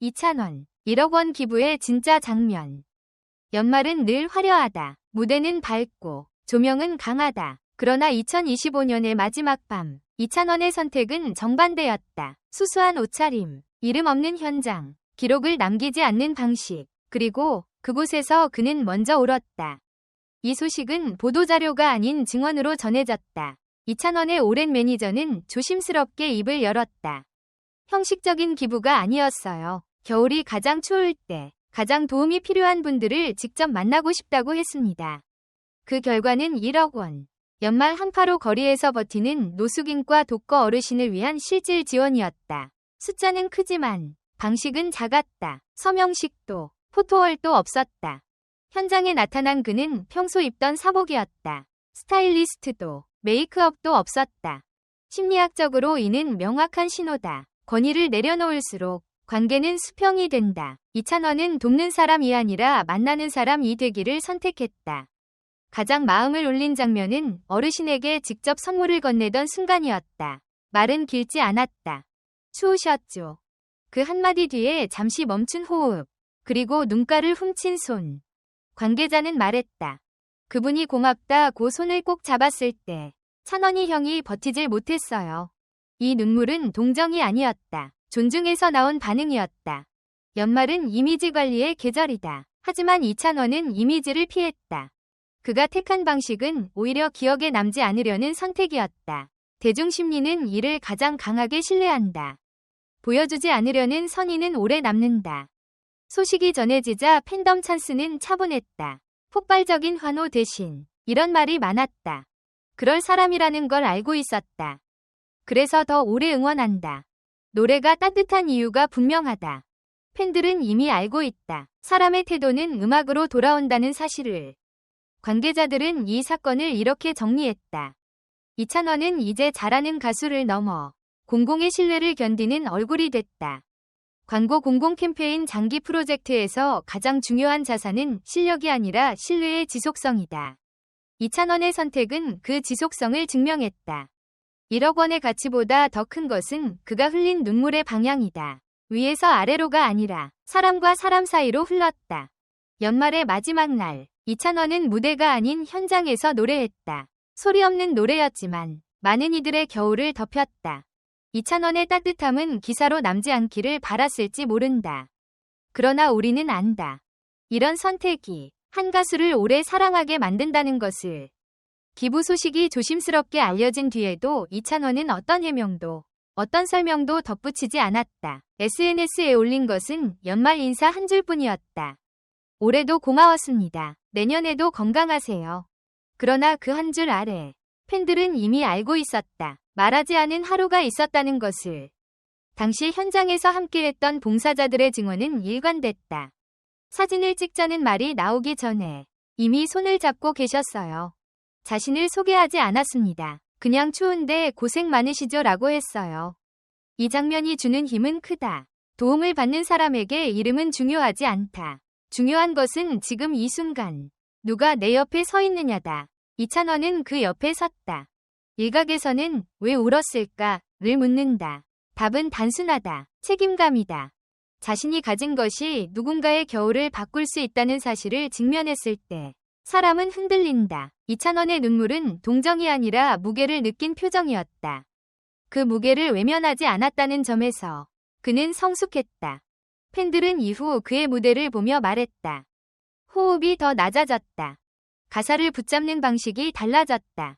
이찬원 1억 원 기부의 진짜 장면. 연말은 늘 화려하다. 무대는 밝고 조명은 강하다. 그러나 2025년의 마지막 밤, 이찬원의 선택은 정반대였다. 수수한 옷차림, 이름 없는 현장, 기록을 남기지 않는 방식, 그리고 그곳에서 그는 먼저 울었다. 이 소식은 보도자료가 아닌 증언으로 전해졌다. 이찬원의 오랜 매니저는 조심스럽게 입을 열었다. 형식적인 기부가 아니었어요. 겨울이 가장 추울 때 가장 도움이 필요한 분들을 직접 만나고 싶다고 했습니다. 그 결과는 1억 원. 연말 한파로 거리에서 버티는 노숙인과 독거 어르신을 위한 실질 지원이었다. 숫자는 크지만 방식은 작았다. 서명식도 포토월도 없었다. 현장에 나타난 그는 평소 입던 사복이었다. 스타일리스트도 메이크업도 없었다. 심리학적으로 이는 명확한 신호다. 권위를 내려놓을수록 관계는 수평이 된다. 이찬원은 돕는 사람이 아니라 만나는 사람이 되기를 선택했다. 가장 마음을 울린 장면은 어르신에게 직접 선물을 건네던 순간이었다. 말은 길지 않았다. 추우셨죠. 그 한마디 뒤에 잠시 멈춘 호흡, 그리고 눈가를 훔친 손. 관계자는 말했다. 그분이 고맙다 고 손을 꼭 잡았을 때 찬원이 형이 버티질 못했어요. 이 눈물은 동정이 아니었다. 존중에서 나온 반응이었다. 연말은 이미지 관리의 계절이다. 하지만 이찬원은 이미지를 피했다. 그가 택한 방식은 오히려 기억에 남지 않으려는 선택이었다. 대중심리는 이를 가장 강하게 신뢰한다. 보여주지 않으려는 선의는 오래 남는다. 소식이 전해지자 팬덤 찬스는 차분했다. 폭발적인 환호 대신 이런 말이 많았다. 그럴 사람이라는 걸 알고 있었다. 그래서 더 오래 응원한다. 노래가 따뜻한 이유가 분명하다. 팬들은 이미 알고 있다. 사람의 태도는 음악으로 돌아온다는 사실을. 관계자들은 이 사건을 이렇게 정리했다. 이찬원은 이제 잘하는 가수를 넘어 공공의 신뢰를 견디는 얼굴이 됐다. 광고 공공 캠페인 장기 프로젝트에서 가장 중요한 자산은 실력이 아니라 신뢰의 지속성이다. 이찬원의 선택은 그 지속성을 증명했다. 1억 원의 가치보다 더 큰 것은 그가 흘린 눈물의 방향이다. 위에서 아래로가 아니라 사람과 사람 사이로 흘렀다. 연말의 마지막 날, 이찬원은 무대가 아닌 현장에서 노래했다. 소리 없는 노래였지만 많은 이들의 겨울을 덮였다. 이찬원의 따뜻함은 기사로 남지 않기를 바랐을지 모른다. 그러나 우리는 안다. 이런 선택이 한 가수를 오래 사랑하게 만든다는 것을 기부 소식이 조심스럽게 알려진 뒤에도 이찬원은 어떤 해명도 어떤 설명도 덧붙이지 않았다. SNS에 올린 것은 연말 인사 한 줄뿐이었다. 올해도 고마웠습니다. 내년에도 건강하세요. 그러나 그 한 줄 아래 팬들은 이미 알고 있었다. 말하지 않은 하루가 있었다는 것을. 당시 현장에서 함께했던 봉사자들의 증언은 일관됐다. 사진을 찍자는 말이 나오기 전에 이미 손을 잡고 계셨어요. 자신을 소개하지 않았습니다. 그냥 추운데 고생 많으시죠 라고 했어요. 이 장면이 주는 힘은 크다. 도움을 받는 사람에게 이름은 중요하지 않다. 중요한 것은 지금 이 순간 누가 내 옆에 서 있느냐다. 이찬원은 그 옆에 섰다. 일각에서는 왜 울었을까 를 묻는다. 답은 단순하다. 책임감이다. 자신이 가진 것이 누군가의 겨울을 바꿀 수 있다는 사실을 직면했을 때 사람은 흔들린다. 이찬원의 눈물은 동정이 아니라 무게를 느낀 표정이었다. 그 무게를 외면하지 않았다는 점에서 그는 성숙했다. 팬들은 이후 그의 무대를 보며 말했다. 호흡이 더 낮아졌다. 가사를 붙잡는 방식이 달라졌다.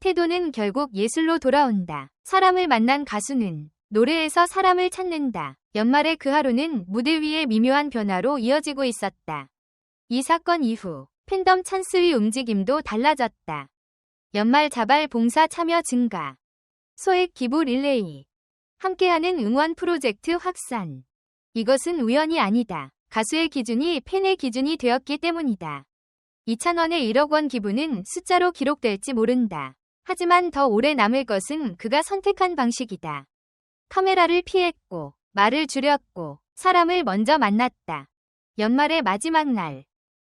태도는 결국 예술로 돌아온다. 사람을 만난 가수는 노래에서 사람을 찾는다. 연말의 그 하루는 무대 위의 미묘한 변화로 이어지고 있었다. 이 사건 이후 팬덤 찬스의 움직임도 달라졌다. 연말 자발 봉사 참여 증가. 소액 기부 릴레이. 함께하는 응원 프로젝트 확산. 이것은 우연이 아니다. 가수의 기준이 팬의 기준이 되었기 때문이다. 이찬원의 1억 원 기부는 숫자로 기록될지 모른다. 하지만 더 오래 남을 것은 그가 선택한 방식이다. 카메라를 피했고, 말을 줄였고, 사람을 먼저 만났다. 연말의 마지막 날.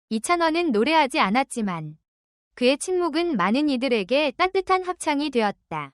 이찬원은 노래하지 않았지만, 그의 침묵은 많은 이들에게 따뜻한 합창이 되었다.